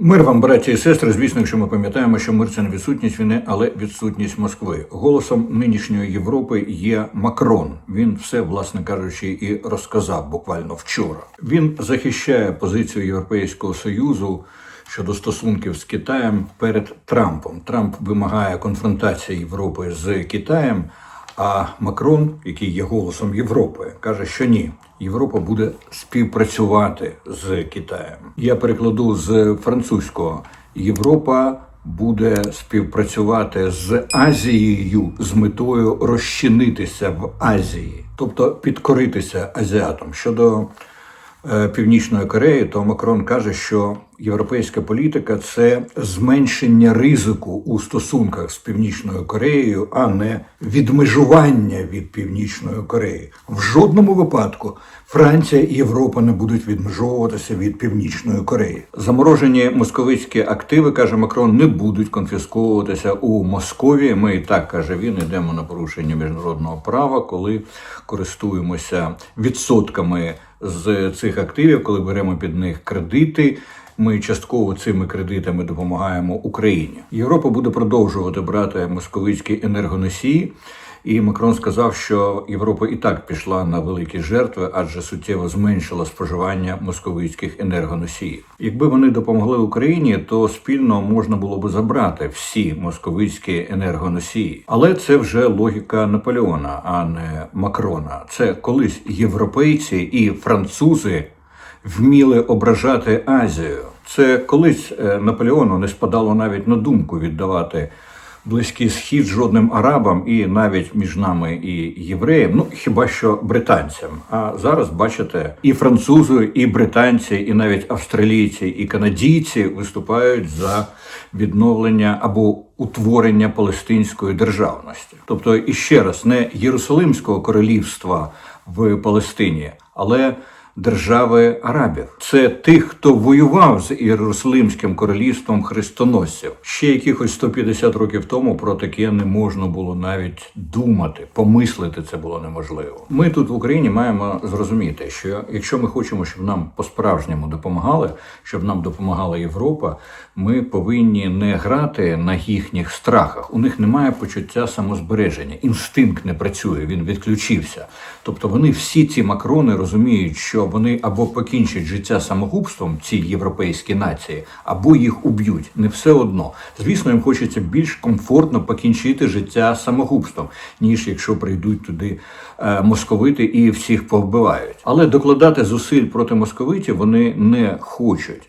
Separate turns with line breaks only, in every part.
Мир вам, браті і сестри. Звісно, якщо ми пам'ятаємо, що мир це не відсутність війни, але відсутність Москви. Голосом нинішньої Європи є Макрон. Він все, власне кажучи, і розказав буквально вчора. Він захищає позицію Європейського союзу щодо стосунків з Китаєм перед Трампом. Трамп вимагає конфронтації Європи з Китаєм. А Макрон, який є голосом Європи, каже, що ні. Європа буде співпрацювати з Китаєм. Я перекладу з французького: Європа буде співпрацювати з Азією з метою розчинитися в Азії, тобто підкоритися азіатам. Щодо Північної Кореї, то Макрон каже, що європейська політика це зменшення ризику у стосунках з Північною Кореєю, а не відмежування від Північної Кореї. В жодному випадку Франція і Європа не будуть відмежовуватися від Північної Кореї. Заморожені московицькі активи, каже Макрон, не будуть конфісковуватися у Московії. Ми і так каже він, йдемо на порушення міжнародного права, коли користуємося відсотками з цих активів, коли беремо під них кредити. Ми частково цими кредитами допомагаємо Україні. Європа буде продовжувати брати московицькі енергоносії. І Макрон сказав, що Європа і так пішла на великі жертви, адже суттєво зменшила споживання московицьких енергоносіїв. Якби вони допомогли Україні, то спільно можна було би забрати всі московицькі енергоносії. Але це вже логіка Наполеона, а не Макрона. Це колись європейці і французи вміли ображати Азію. Це колись е, Наполеону не спадало навіть на думку віддавати близький схід жодним арабам і навіть між нами і євреям, ну хіба що британцям. А зараз бачите, і французи, і британці, і навіть австралійці, і канадійці виступають за відновлення або утворення палестинської державності. Тобто, іще раз, не Єрусалимського королівства в Палестині, але держави арабів. Це тих, хто воював з Єрусалимським королівством хрестоносців. Ще якихось 150 років тому про таке не можна було навіть думати, помислити це було неможливо. Ми тут в Україні маємо зрозуміти, що якщо ми хочемо, щоб нам по-справжньому допомагали, щоб нам допомагала Європа, ми повинні не грати на їхніх страхах. У них немає почуття самозбереження, інстинкт не працює, він відключився. Тобто вони всі ці макрони розуміють, що вони або покінчать життя самогубством, ці європейські нації, або їх уб'ють. Не все одно. Звісно, їм хочеться більш комфортно покінчити життя самогубством, ніж якщо прийдуть туди е, московити і всіх повбивають. Але докладати зусиль проти московитів вони не хочуть.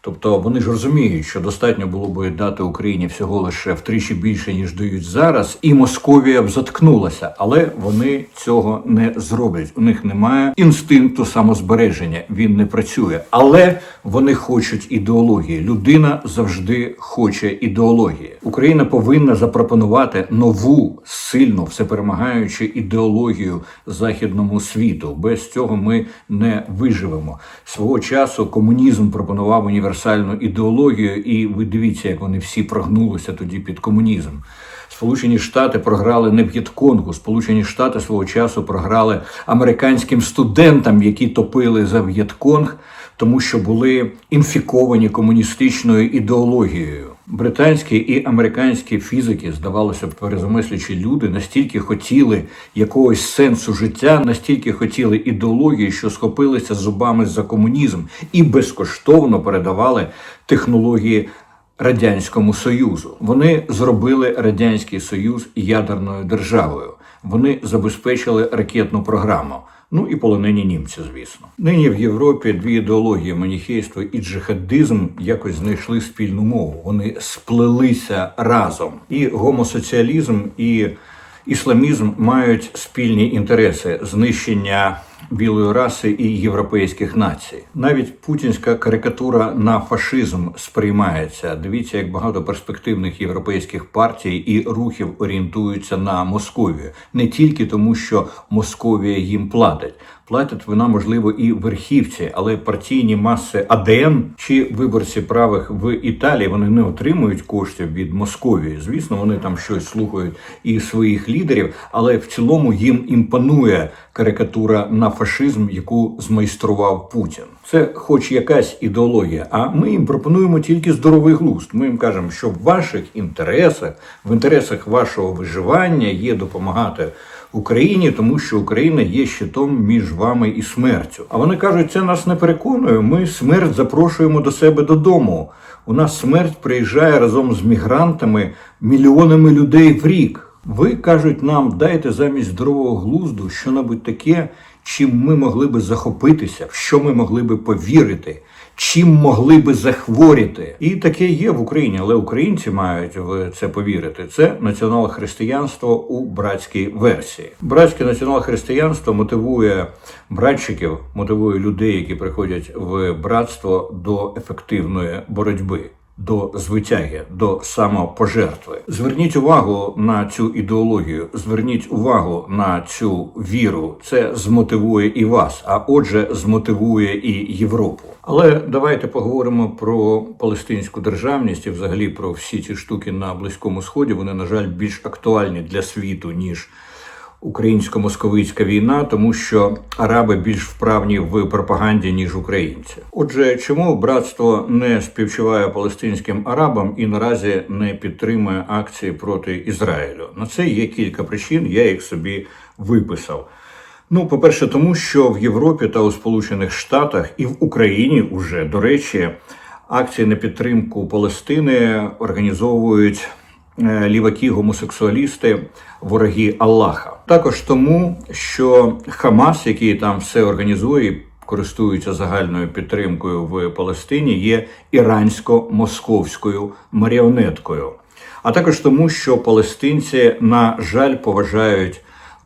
Тобто вони ж розуміють, що достатньо було би дати Україні всього лише втричі більше, ніж дають зараз, і Московія б заткнулася, але вони цього не зроблять. У них немає інстинкту самозбереження, він не працює. Але вони хочуть ідеології. Людина завжди хоче ідеології. Україна повинна запропонувати нову сильну всеперемагаючу ідеологію західному світу. Без цього ми не виживемо. Свого часу комунізм пропонував універсальну ідеологію, і ви дивіться, як вони всі прогнулися тоді під комунізм. Сполучені Штати програли не В'єтконгу, Сполучені Штати свого часу програли американським студентам, які топили за В'єтконг, тому що були інфіковані комуністичною ідеологією. Британські і американські фізики, здавалося б, перезамислюючи люди, настільки хотіли якогось сенсу життя, настільки хотіли ідеології, що схопилися зубами за комунізм і безкоштовно передавали технології Радянському Союзу. Вони зробили Радянський Союз ядерною державою. Вони забезпечили ракетну програму. Ну і полонені німці, звісно. Нині в Європі дві ідеології маніхейство і джихадизм якось знайшли спільну мову. Вони сплелися разом. І гомосоціалізм, і ісламізм мають спільні інтереси знищення білої раси і європейських націй. Навіть путінська карикатура на фашизм сприймається. Дивіться, як багато перспективних європейських партій і рухів орієнтуються на Московію не тільки тому, що Московія їм платить. Платять вона, можливо, і верхівці, але партійні маси АДН чи виборці правих в Італії вони не отримують коштів від Московії. Звісно, вони там щось слухають і своїх лідерів, але в цілому їм імпонує карикатура на фашизм, яку змайстрував Путін. Це хоч якась ідеологія, а ми їм пропонуємо тільки здоровий глузд. Ми їм кажемо, що в ваших інтересах, в інтересах вашого виживання є допомагати Україні, тому що Україна є щитом між вами і смертю. А вони кажуть, це нас не переконує. Ми смерть запрошуємо до себе додому. У нас смерть приїжджає разом з мігрантами мільйонами людей в рік. Ви кажуть нам, дайте замість здорового глузду що-небудь таке, чим ми могли би захопитися, в що ми могли би повірити, чим могли би захворіти. І таке є в Україні, але українці мають в це повірити. Це націонал-християнство у братській версії. Братське націонал-християнство мотивує братчиків, мотивує людей, які приходять в братство до ефективної боротьби до звитяги, до самопожертви. Зверніть увагу на цю ідеологію, зверніть увагу на цю віру. Це змотивує і вас, а отже, змотивує і Європу. Але давайте поговоримо про палестинську державність і взагалі про всі ці штуки на близькому сході. Вони, на жаль, більш актуальні для світу ніж українсько-московицька війна, тому що араби більш вправні в пропаганді ніж українці. Отже, чому братство не співчуває палестинським арабам і наразі не підтримує акції проти Ізраїлю? На це є кілька причин. Я їх собі виписав. Ну, по-перше, тому що в Європі та у Сполучених Штатах і в Україні уже до речі акції на підтримку Палестини організовують ліваки, гомосексуалісти, вороги Аллаха. Також тому, що Хамас, який там все організує, і користується загальною підтримкою в Палестині, є ірансько-московською маріонеткою. А також тому, що палестинці, на жаль, поважають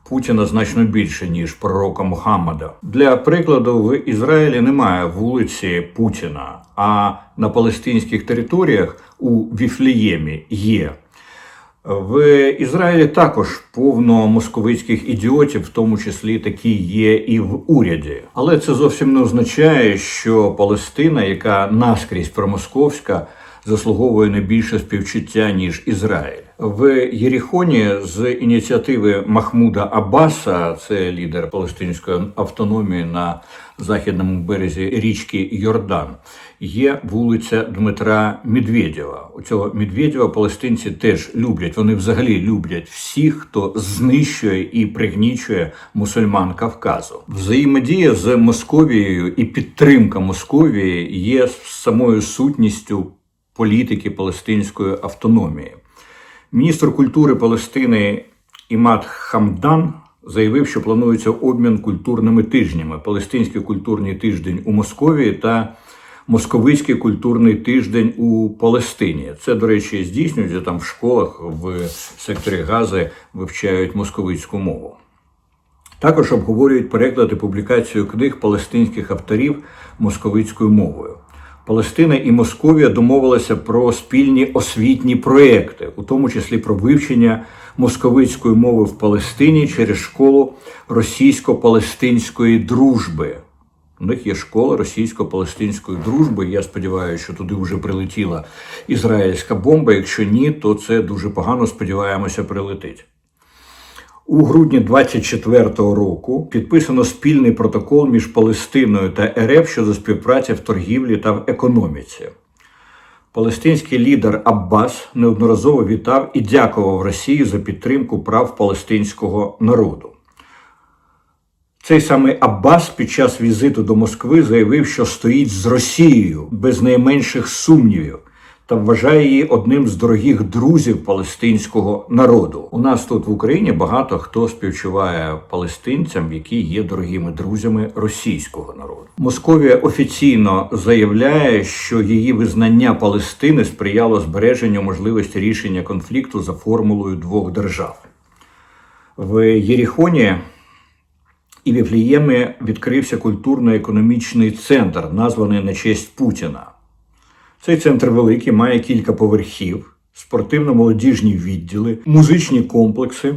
Путіна значно більше ніж пророка Мухаммада. Для прикладу, в Ізраїлі немає вулиці Путіна, а на палестинських територіях у Віфліємі є. В Ізраїлі також повно московицьких ідіотів, в тому числі такі є і в уряді. Але це зовсім не означає, що Палестина, яка наскрізь промосковська, заслуговує не більше співчуття ніж Ізраїль. В Єріхоні з ініціативи Махмуда Аббаса, це лідер палестинської автономії на західному березі річки Йордан, є вулиця Дмитра Медведєва. У цього Медведєва палестинці теж люблять. Вони взагалі люблять всіх, хто знищує і пригнічує мусульман Кавказу. Взаємодія з Московією і підтримка Московії є самою сутністю політики палестинської автономії. Міністр культури Палестини Імад Хамдан заявив, що планується обмін культурними тижнями: Палестинський культурний тиждень у Московії та Московицький культурний тиждень у Палестині. Це, до речі, здійснюється там в школах в секторі Гази вивчають московицьку мову. Також обговорюють переклад і публікацію книг палестинських авторів московицькою мовою. Палестина і Московія домовилися про спільні освітні проекти, у тому числі про вивчення московицької мови в Палестині через школу російсько-палестинської дружби. У них є школа російсько-палестинської дружби. Я сподіваюся, що туди вже прилетіла ізраїльська бомба. Якщо ні, то це дуже погано. Сподіваємося, прилетить. У грудні 24-го року підписано спільний протокол між Палестиною та РФ щодо співпраці в торгівлі та в економіці. Палестинський лідер Аббас неодноразово вітав і дякував Росії за підтримку прав палестинського народу. Цей самий Аббас під час візиту до Москви заявив, що стоїть з Росією без найменших сумнівів та вважає її одним з дорогих друзів палестинського народу. У нас тут в Україні багато хто співчуває палестинцям, які є дорогими друзями російського народу. Московія офіційно заявляє, що її визнання Палестини сприяло збереженню можливості рішення конфлікту за формулою двох держав. В Єріхоні і Віфліємі відкрився культурно-економічний центр, названий на честь Путіна. Цей центр великий, має кілька поверхів, спортивно-молодіжні відділи, музичні комплекси.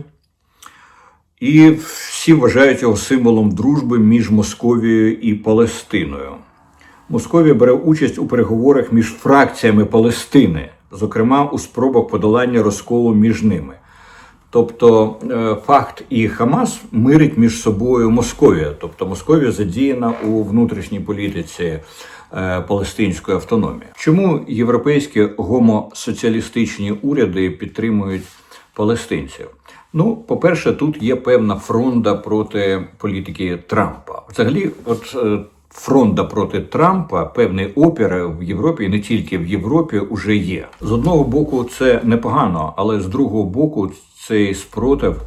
І всі вважають його символом дружби між Московією і Палестиною. Московія бере участь у переговорах між фракціями Палестини, зокрема у спробах подолання розколу між ними. Тобто е, факт і Хамас мирить між собою Московія. Тобто Московія задіяна у внутрішній політиці палестинської автономії. Чому європейські гомосоціалістичні уряди підтримують палестинців? Ну, по-перше, тут є певна фронда проти політики Трампа. Взагалі, от е, фронда проти Трампа, певний опір в Європі, і не тільки в Європі, уже є. З одного боку, це непогано, але з другого боку, цей спротив.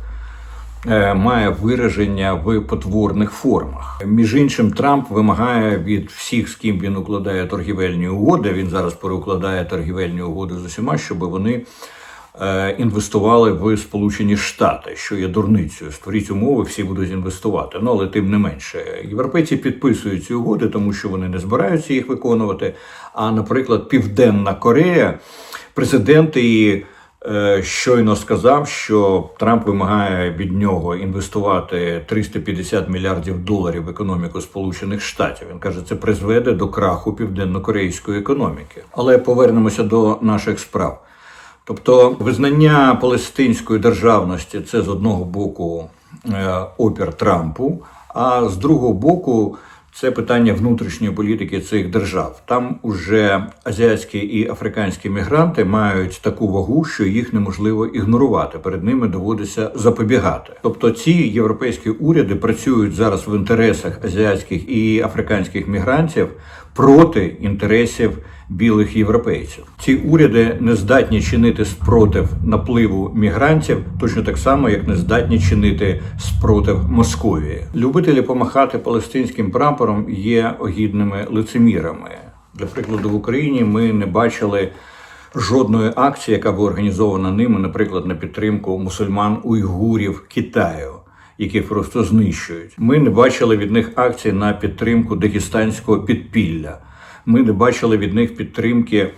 Е, Має вираження в потворних формах. Між іншим, Трамп вимагає від всіх, з ким він укладає торгівельні угоди. Він зараз переукладає торгівельні угоди з усіма, щоб вони е, інвестували в Сполучені Штати, що є дурницею. Створіть умови, всі будуть інвестувати. Ну але тим не менше, європейці підписують ці угоди, тому що вони не збираються їх виконувати. А, наприклад, Південна Корея, президент її. Е, Щойно сказав, що Трамп вимагає від нього інвестувати 350 мільярдів доларів в економіку Сполучених Штатів. Він каже, це призведе до краху південно-корейської економіки. Але повернемося до наших справ. Тобто визнання палестинської державності це з одного боку е, опір Трампу, а з другого боку це питання внутрішньої політики цих держав. Там уже азіатські і африканські мігранти мають таку вагу, що їх неможливо ігнорувати. Перед ними доводиться запобігати. Тобто ці європейські уряди працюють зараз в інтересах азіатських і африканських мігрантів проти інтересів білих європейців. Ці уряди не здатні чинити спротив напливу мігрантів, точно так само, як не здатні чинити спротив Московії. Любителі помахати палестинським прапором є огідними лицемірами. Для прикладу, в Україні ми не бачили жодної акції, яка б організована ними, наприклад, на підтримку мусульман уйгурів Китаю. Яких просто знищують. Ми не бачили від них акцій на підтримку дагестанського підпілля. Ми не бачили від них підтримки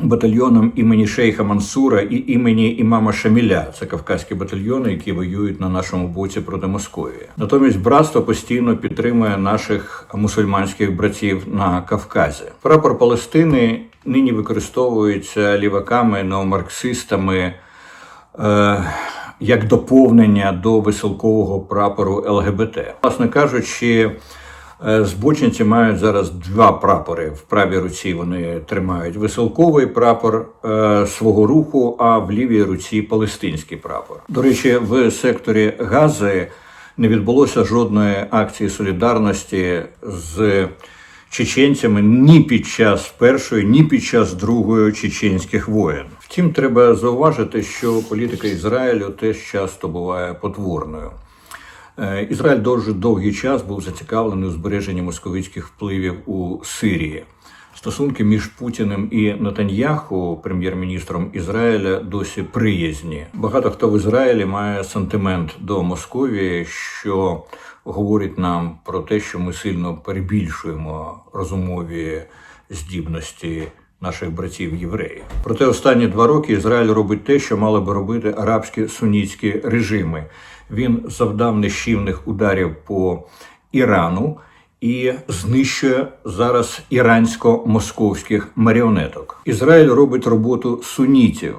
батальйонам імені Шейха Мансура і імені імама Шаміля. Це кавказькі батальйони, які воюють на нашому боці проти Московії. Натомість братство постійно підтримує наших мусульманських братів на Кавказі. Прапор Палестини нині використовується ліваками, неомарксистами. Е, як доповнення до веселкового прапору ЛГБТ. Власне кажучи, збочинці мають зараз два прапори. В правій руці вони тримають веселковий прапор е, свого руху, а в лівій руці палестинський прапор. До речі, в секторі Гази не відбулося жодної акції солідарності з чеченцями ні під час першої, ні під час другої чеченських воєн. Втім, треба зауважити, що політика Ізраїлю теж часто буває потворною. Е, Ізраїль дуже довгий час був зацікавлений у збереженні московицьких впливів у Сирії. Стосунки між Путіним і Нетаньяху, прем'єр-міністром Ізраїля, досі приязні. Багато хто в Ізраїлі має сантимент до Московії, що говорить нам про те, що ми сильно перебільшуємо розумові здібності наших братів євреїв. Проте останні два роки Ізраїль робить те, що мали би робити арабські сунітські режими. Він завдав нищівних ударів по Ірану і знищує зараз ірансько-московських маріонеток. Ізраїль робить роботу сунітів.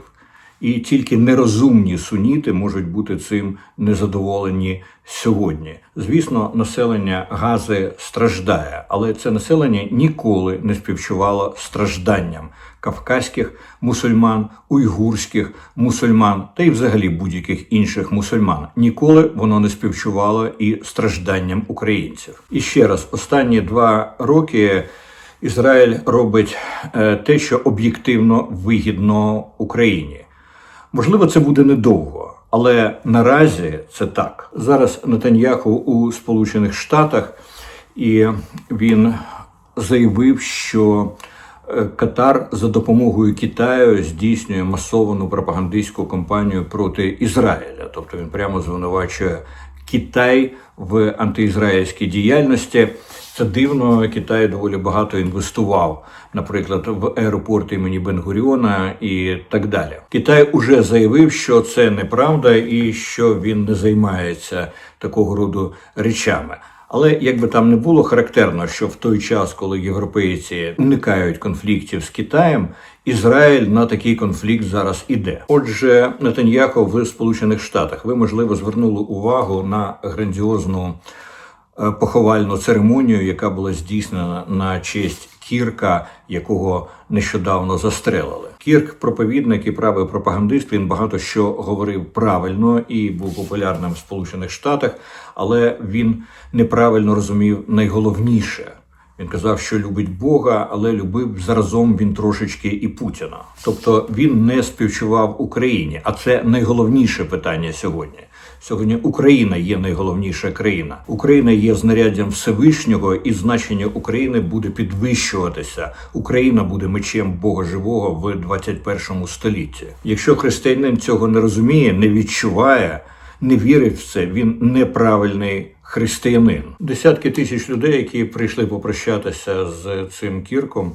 І тільки нерозумні суніти можуть бути цим незадоволені сьогодні. Звісно, населення Гази страждає, але це населення ніколи не співчувало стражданням кавказьких мусульман, уйгурських мусульман та й взагалі будь-яких інших мусульман. Ніколи воно не співчувало і стражданням українців. І ще раз, останні два роки. Ізраїль робить е, те, що об'єктивно вигідно Україні. Можливо, це буде недовго, але наразі це так. Зараз Нетаньяху у Сполучених Штатах, і він заявив, що е, Катар за допомогою Китаю здійснює масовану пропагандистську кампанію проти Ізраїля. Тобто він прямо звинувачує Китай в антиізраїльській діяльності. Це дивно. Китай доволі багато інвестував, наприклад, в аеропорт імені Бенгуріона і так далі. Китай уже заявив, що це неправда і що він не займається такого роду речами. Але як би там не було характерно, що в той час, коли європейці уникають конфліктів з Китаєм, Ізраїль на такий конфлікт зараз іде. Отже, Нетаньяху в Сполучених Штатах ви можливо звернули увагу на грандіозну е, поховальну церемонію, яка була здійснена на честь Кірка, якого нещодавно застрелили. Кірк, проповідник і правий пропагандист. Він багато що говорив правильно і був популярним в Сполучених Штатах, але він неправильно розумів найголовніше. Він казав, що любить Бога, але любив заразом він трошечки і Путіна. Тобто він не співчував Україні, а це найголовніше питання сьогодні. Сьогодні Україна є найголовніша країна. Україна є знаряддям Всевишнього, і значення України буде підвищуватися. Україна буде мечем Бога живого в 21 столітті. Якщо християнин цього не розуміє, не відчуває, не вірить в це, він неправильний християнин. Десятки тисяч людей, які прийшли попрощатися з цим кірком,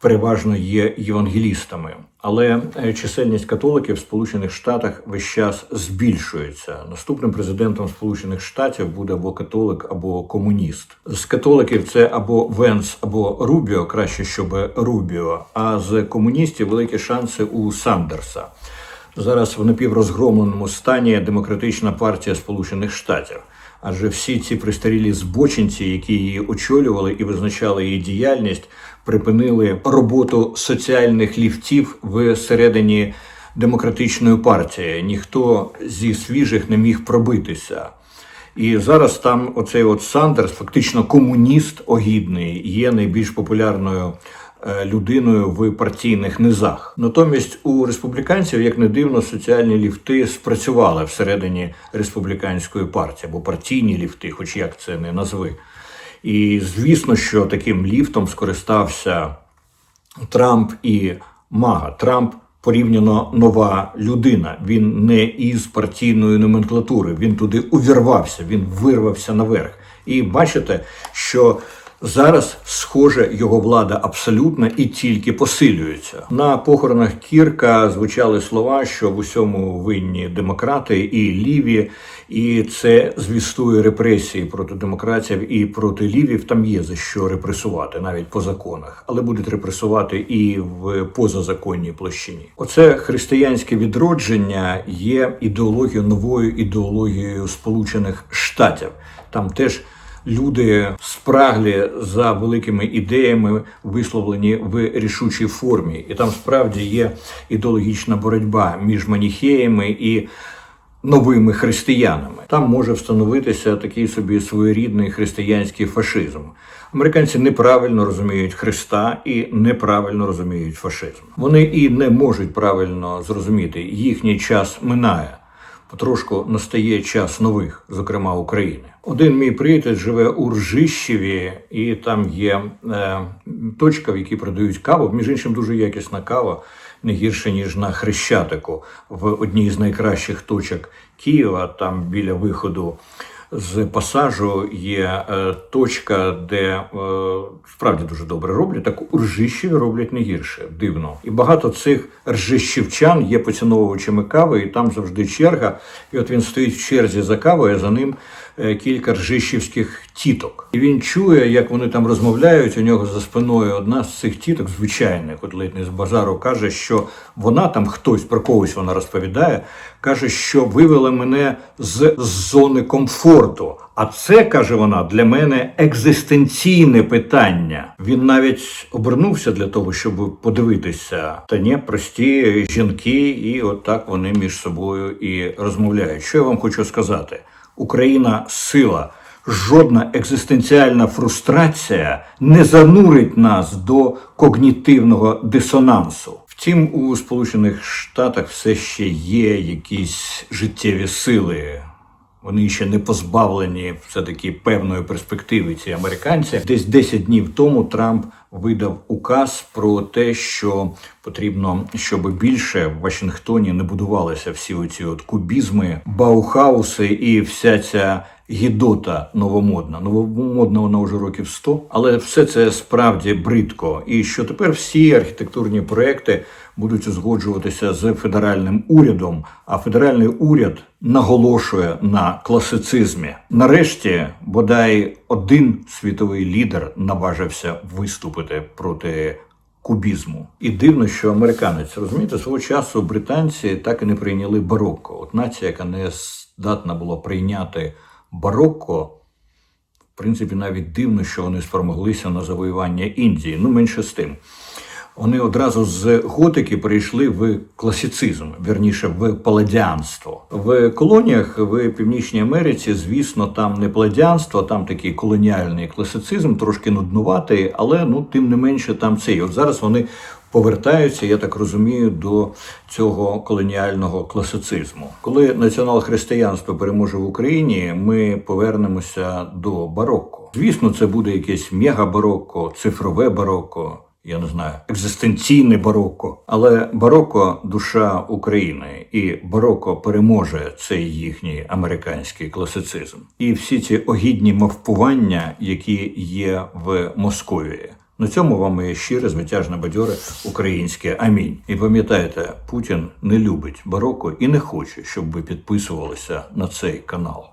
переважно є євангелістами. Але е, чисельність католиків в Сполучених Штатах весь час збільшується. Наступним президентом Сполучених Штатів буде або католик, або комуніст. З католиків це або Венс, або Рубіо, краще щоб Рубіо. А з комуністів великі шанси у Сандерса. Зараз в напіврозгромленому стані демократична партія Сполучених Штатів. Адже всі ці пристарілі збочинці, які її очолювали і визначали її діяльність, припинили роботу соціальних ліфтів всередині демократичної партії. Ніхто зі свіжих не міг пробитися. І зараз там оцей от Сандерс, фактично комуніст огідний, є найбільш популярною е, людиною в партійних низах. Натомість у республіканців, як не дивно, соціальні ліфти спрацювали всередині республіканської партії або партійні ліфти, хоч як це не назви. І звісно, що таким ліфтом скористався Трамп і Мага. Трамп порівняно нова людина. Він не із партійної номенклатури. Він туди увірвався, він вирвався наверх. І бачите, що зараз, схоже, його влада абсолютна і тільки посилюється. На похоронах Кірка звучали слова, що в усьому винні демократи і ліві, і це звістує репресії проти демократів і проти лівів. Там є за що репресувати, навіть по законах, але будуть репресувати і в позазаконній площині. Оце християнське відродження є ідеологією новою ідеологією Сполучених Штатів. Там теж люди спраглі за великими ідеями, висловлені в рішучій формі, і там справді є ідеологічна боротьба між маніхеями і новими християнами. Там може встановитися такий собі своєрідний християнський фашизм. Американці неправильно розуміють Христа і неправильно розуміють фашизм. Вони і не можуть правильно зрозуміти, їхній час минає. Потрошку настає час нових, зокрема України. Один мій приятель живе у Ржищеві, і там є е, точка, в якій продають каву. Між іншим, дуже якісна кава, не гірше ніж на Хрещатику, в одній з найкращих точок Києва, там біля виходу з пасажу є е, точка, де е, справді дуже добре роблять. Так у Ржищеві роблять не гірше, дивно. І багато цих ржищівчан є поціновувачами кави, і там завжди черга. І от він стоїть в черзі за кавою, а за ним кілька ржищівських тіток. І він чує, як вони там розмовляють. У нього за спиною одна з цих тіток, звичайних, от ледь не з базару, каже, що вона там хтось про когось вона розповідає, каже, що вивела мене з зони комфорту. А це каже вона для мене екзистенційне питання. Він навіть обернувся для того, щоб подивитися. Та ні, прості жінки, і отак вони між собою і розмовляють. Що я вам хочу сказати? Україна сила. Жодна екзистенціальна фрустрація не занурить нас до когнітивного дисонансу. Втім, у Сполучених Штатах все ще є якісь життєві сили. Вони ще не позбавлені все-таки певної перспективи. Ці американці десь 10 днів тому Трамп видав указ про те, що потрібно, щоб більше в Вашингтоні не будувалися всі оці от кубізми, баухауси і вся ця гідота новомодна. Новомодна вона вже років 100, але все це справді бридко. І що тепер всі архітектурні проекти будуть узгоджуватися з федеральним урядом, а федеральний уряд наголошує на класицизмі. Нарешті, бодай один світовий лідер наважився виступити проти кубізму. І дивно, що американець розумієте, свого часу британці так і не прийняли барокко. От нація, яка не здатна була прийняти барокко, в принципі, навіть дивно, що вони спромоглися на завоювання Індії. Ну, менше з тим. Вони одразу з готики перейшли в класицизм, вірніше в паладіанство. В колоніях в Північній Америці, звісно, там не паладіанство, там такий колоніальний класицизм, трошки нуднуватий, але ну тим не менше там це. І от зараз вони повертаються, я так розумію, до цього колоніального класицизму. Коли націонал-християнство переможе в Україні, ми повернемося до барокко. Звісно, це буде якесь мега-барокко, цифрове барокко я не знаю, екзистенційне барокко. Але барокко душа України, і барокко переможе цей їхній американський класицизм. І всі ці огідні мавпування, які є в Московії. На цьому вам моє щире, звитяжне бадьоре українське амінь. І пам'ятайте, Путін не любить бароко і не хоче, щоб ви підписувалися на цей канал.